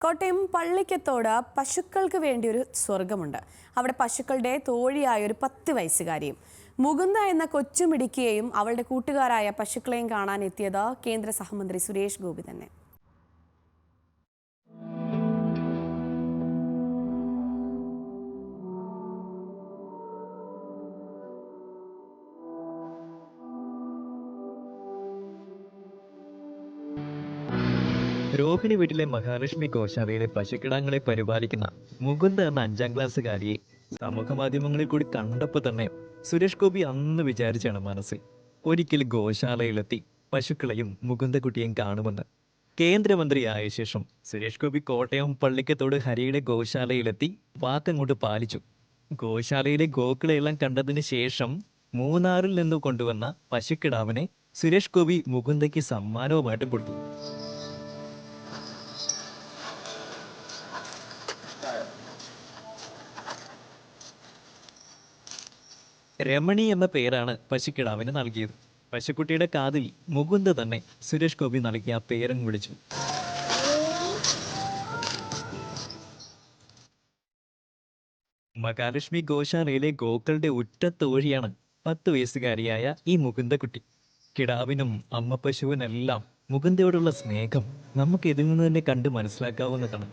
കോട്ടയം പള്ളിക്കത്തോട് പശുക്കൾക്ക് വേണ്ടി ഒരു സ്വർഗമുണ്ട് അവിടെ പശുക്കളുടെ തോഴിയായ ഒരു പത്ത് വയസ്സുകാരിയും മുകുന്ദ എന്ന കൊച്ചുമിടിക്കുകയും അവളുടെ കൂട്ടുകാരായ പശുക്കളെയും കാണാൻ എത്തിയത് കേന്ദ്ര സഹമന്ത്രി സുരേഷ് ഗോപി തന്നെ. രോഹിണി വീട്ടിലെ മഹാലക്ഷ്മി ഗോശാലയിലെ പശുക്കിടാങ്ങളെ പരിപാലിക്കുന്ന മുകുന്ദ എന്ന അഞ്ചാം ക്ലാസ്സുകാരിയെ സമൂഹ മാധ്യമങ്ങളിൽ കൂടി കണ്ടപ്പോൾ തന്നെ സുരേഷ് ഗോപി അന്ന് വിചാരിച്ചാണ് മനസ്സിൽ. ഒരിക്കൽ ഗോശാലയിലെത്തി പശുക്കളെയും മുകുന്ദക്കുട്ടിയെയും കാണുമെന്ന്. കേന്ദ്രമന്ത്രിയായ ശേഷം സുരേഷ് ഗോപി കോട്ടയം പള്ളിക്കത്തോട് ഹരിയുടെ ഗോശാലയിലെത്തി വാക്കങ്ങോട്ട് പാലിച്ചു. ഗോശാലയിലെ ഗോക്കളെല്ലാം കണ്ടതിന് ശേഷം മൂന്നാറിൽ നിന്ന് കൊണ്ടുവന്ന പശുക്കിടാവിനെ സുരേഷ് ഗോപി മുകുന്ദയ്ക്ക് സമ്മാനവുമായിട്ട് കൊടുത്തു. രമണി എന്ന പേരാണ് പശുക്കിടാവിന് നൽകിയത്. പശുക്കുട്ടിയുടെ കാതിൽ മുകുന്ദ തന്നെ സുരേഷ് ഗോപി നൽകിയ ആ പേരും വിളിച്ചു മഹാലക്ഷ്മി ഗോശാലയിലെ ഗോക്കളുടെ ഉറ്റ തോഴിയാണ് പത്ത് വയസ്സുകാരിയായ ഈ മുകുന്ദക്കുട്ടി കിടാവിനും അമ്മ പശുവിനെല്ലാം മുകുന്ദയോടുള്ള സ്നേഹം നമുക്ക് ഇതിൽ നിന്ന് തന്നെ കണ്ട് മനസ്സിലാക്കാവുന്നതാണ്.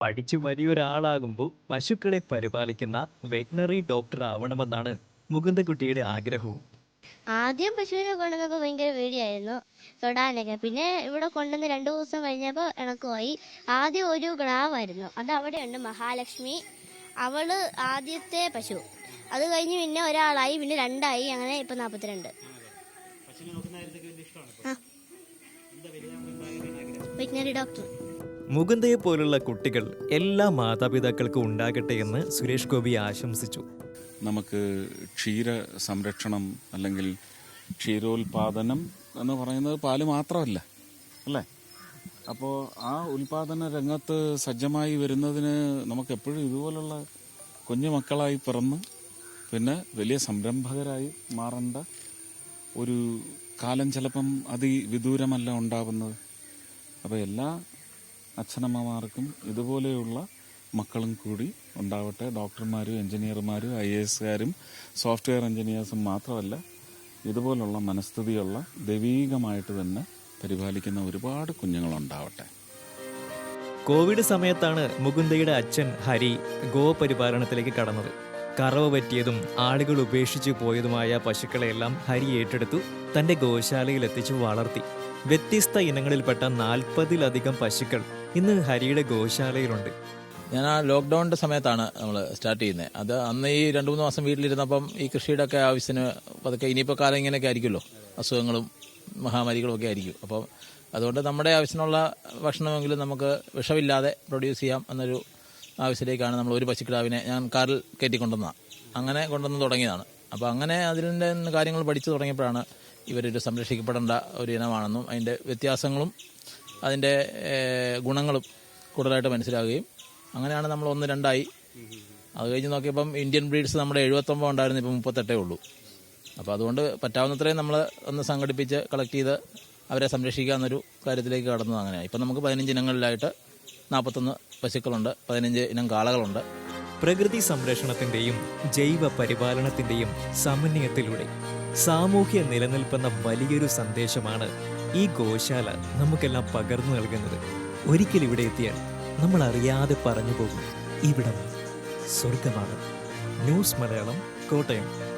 പഠിച്ചു വലിയൊരാളാകുമ്പോൾ പശുക്കളെ പരിപാലിക്കുന്ന വെറ്റിനറി ഡോക്ടർ ആവണമെന്നാണ് മുകുന്ദക്കുട്ടിയുടെ ആഗ്രഹവും. ആദ്യം പശുവിനെ കൊണ്ടുവന്നപ്പോൾ ഭയങ്കര പേടിയായിരുന്നു. തൊടാനൊക്കെ. പിന്നെ ഇവിടെ കൊണ്ടുവന്ന് രണ്ട് ദിവസം കഴിഞ്ഞപ്പോൾ ഇണക്കുമായി ആദ്യം ഒരു ഗ്രാവായിരുന്നു. അത് അവിടെയുണ്ട് മഹാലക്ഷ്മി. അവൾ ആദ്യത്തെ പശു. അത് കഴിഞ്ഞ് പിന്നെ ഒരാളായി പിന്നെ രണ്ടായി അങ്ങനെ ഇപ്പൊ നാപ്പത്തിരണ്ട്. Veterinary doctor. മുകുന്ദയെ പോലുള്ള കുട്ടികൾ എല്ലാ മാതാപിതാക്കൾക്കും ഉണ്ടാകട്ടെ എന്ന് സുരേഷ് ഗോപി ആശംസിച്ചു. നമുക്ക് ക്ഷീര സംരക്ഷണം അല്ലെങ്കിൽ ക്ഷീരോൽപാദനം എന്ന് പറയുന്നത് പാൽ മാത്രമല്ല അല്ലേ? അപ്പോൾ ആ ഉൽപാദന രംഗത്ത് സജ്ജമായി വരുന്നതിന് നമുക്ക് എപ്പോഴും ഇതുപോലുള്ള കുഞ്ഞു മക്കളായി പിറന്ന് പിന്നെ വലിയ സംരംഭകരായി മാറേണ്ട ഒരു കാലം ചിലപ്പം അതിവിദൂരമല്ല ഉണ്ടാവുന്നത്. അപ്പോൾ എല്ലാ അച്ഛനമ്മമാർക്കും ഇതുപോലെയുള്ള മക്കളും കൂടി ഉണ്ടാവട്ടെ. ഡോക്ടർമാരും എഞ്ചിനീയർമാരും ഐ എസുകാരും സോഫ്റ്റ്വെയർ എഞ്ചിനീയേഴ്സും മാത്രമല്ല ഇതുപോലുള്ള മനസ്ഥിതിയുള്ള ദൈവീകമായിട്ട് തന്നെ പരിപാലിക്കുന്ന ഒരുപാട് കുഞ്ഞുങ്ങളുണ്ടാവട്ടെ. കോവിഡ് സമയത്താണ് മുകുന്ദയുടെ അച്ഛൻ ഹരി ഗോപരിപാലനത്തിലേക്ക് കടന്നത്. കറവ് പറ്റിയതും ആളുകൾ ഉപേക്ഷിച്ചു പോയതുമായ പശുക്കളെല്ലാം ഹരി ഏറ്റെടുത്തു തന്റെ ഗോശാലയിൽ എത്തിച്ചു വളർത്തി. വ്യത്യസ്ത ഇനങ്ങളിൽപ്പെട്ട നാൽപ്പതിലധികം പശുക്കൾ ഇന്ന് ഹരിയുടെ ഗോശാലയിലുണ്ട്. ഞാൻ ആ ലോക്ക്ഡൌണിന്റെ സമയത്താണ് നമ്മൾ സ്റ്റാർട്ട് ചെയ്യുന്നത് അത് അന്ന് ഈ രണ്ട് മൂന്ന് മാസം വീട്ടിലിരുന്നപ്പം ഈ കൃഷിയുടെ ഒക്കെ ആവശ്യത്തിന് പതുക്കെ ഇനിയിപ്പോൾ കാലം ഇങ്ങനെയൊക്കെ ആയിരിക്കുമല്ലോ. അസുഖങ്ങളും മഹാമാരികളും ഒക്കെ ആയിരിക്കും. അപ്പം അതുകൊണ്ട് നമ്മുടെ ആവശ്യത്തിനുള്ള ഭക്ഷണമെങ്കിലും നമുക്ക് വിഷമില്ലാതെ പ്രൊഡ്യൂസ് ചെയ്യാം എന്നൊരു ആവശ്യത്തിലേക്കാണ് നമ്മൾ ഒരു പശുക്കിടാവിനെ ഞാൻ കാറിൽ കയറ്റി അങ്ങനെ കൊണ്ടുവന്ന് തുടങ്ങിയതാണ്. അപ്പോൾ അങ്ങനെ അതിന്റെ കാര്യങ്ങൾ പഠിച്ചു തുടങ്ങിയപ്പോഴാണ് ഇവരൊരു സംരക്ഷിക്കപ്പെടേണ്ട ഒരു ഇനമാണെന്നും അതിന്റെ വ്യത്യാസങ്ങളും അതിന്റെ ഗുണങ്ങളും കൂടുതലായിട്ട് മനസ്സിലാവുകയും അങ്ങനെയാണ് നമ്മൾ ഒന്ന് രണ്ടായി. അത് കഴിഞ്ഞ് നോക്കിയപ്പം ഇന്ത്യൻ ബ്രീഡ്സ് നമ്മുടെ എഴുപത്തൊമ്പത് ഉണ്ടായിരുന്നു ഇപ്പം മുപ്പത്തെട്ടേ ഉള്ളൂ. അപ്പോൾ അതുകൊണ്ട് പറ്റാവുന്നത്രയും നമ്മൾ ഒന്ന് സംഘടിപ്പിച്ച് കളക്ട് ചെയ്ത് അവരെ സംരക്ഷിക്കുക എന്നൊരു കാര്യത്തിലേക്ക് കടന്നത് അങ്ങനെയാണ് ഇപ്പം നമുക്ക് പതിനഞ്ച് ഇനങ്ങളിലായിട്ട് നാൽപ്പത്തൊന്ന് പശുക്കളുണ്ട് പതിനഞ്ച് ഇനം കാളകളുണ്ട്. പ്രകൃതി സംരക്ഷണത്തിന്റെയും ജൈവ പരിപാലനത്തിന്റെയും സമന്വയത്തിലൂടെ സാമൂഹ്യ നിലനിൽപ്പെന്ന വലിയൊരു സന്ദേശമാണ് ഈ ഗോശാല നമുക്കെല്ലാം പകർന്നു നൽകുന്നത്. ഒരിക്കൽ ഇവിടെ എത്തിയാൽ നമ്മൾ അറിയാതെ പറഞ്ഞു പോകും. ഇവിടം സ്വർഗമാണ് ന്യൂസ് മലയാളം കോട്ടയം.